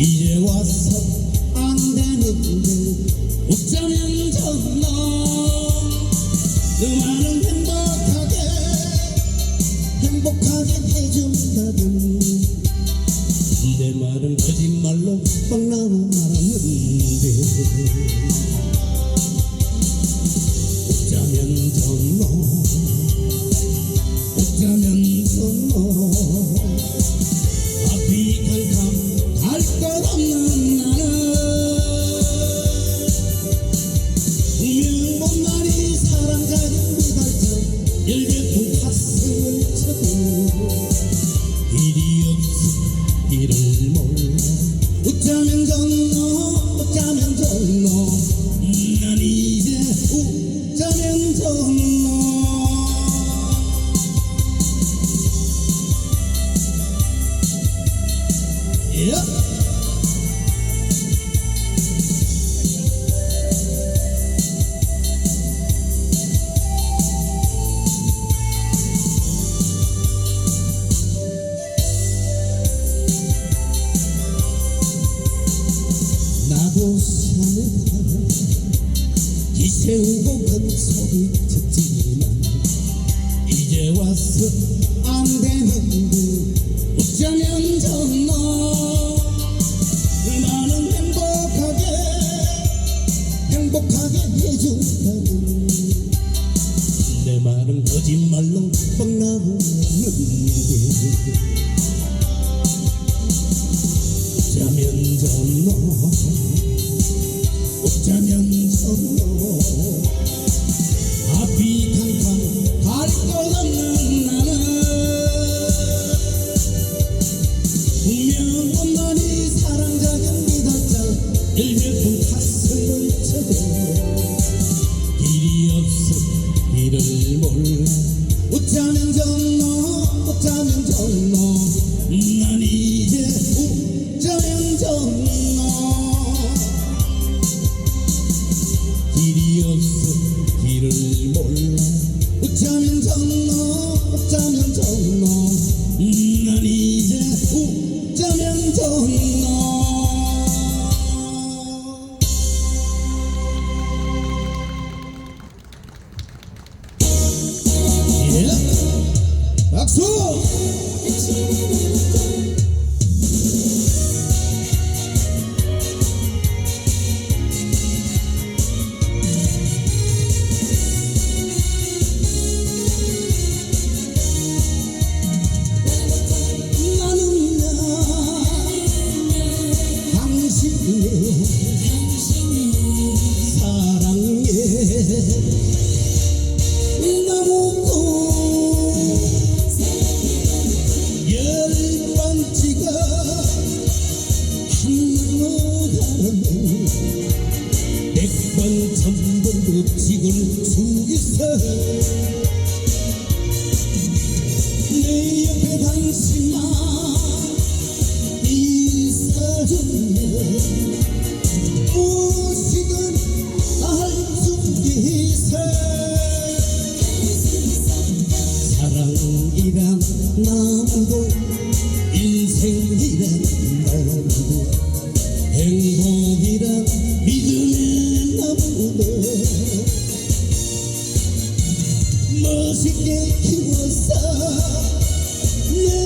이제 와서 안 되는데 웃자면 정말 이를 몰라. 웃자면 정노 웃자면 정노 와서 안 되는데 어쩌면 정너 나는 행복하게 행복하게 해준다는 내 말은 거짓말로 뻥나보는데 어쩌면 정너 어쩌면 정너 박수! 나는야 당신의 나무도 인생이란 나무도 행복이란 믿음의 나무도 멋있게 한동안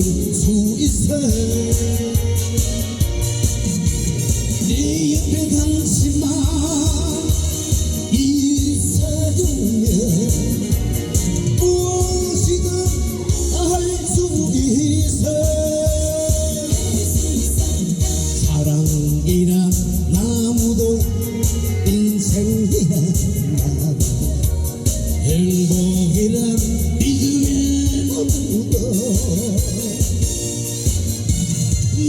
찍을 수 있어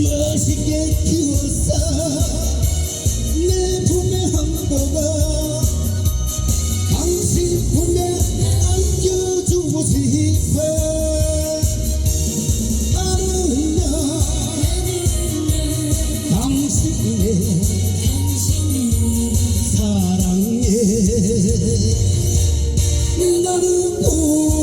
멋있게 키웠어. 내 품에 안보어 당신 품에 안겨주고 싶어. 나는 나 당신의 사랑해 나를 또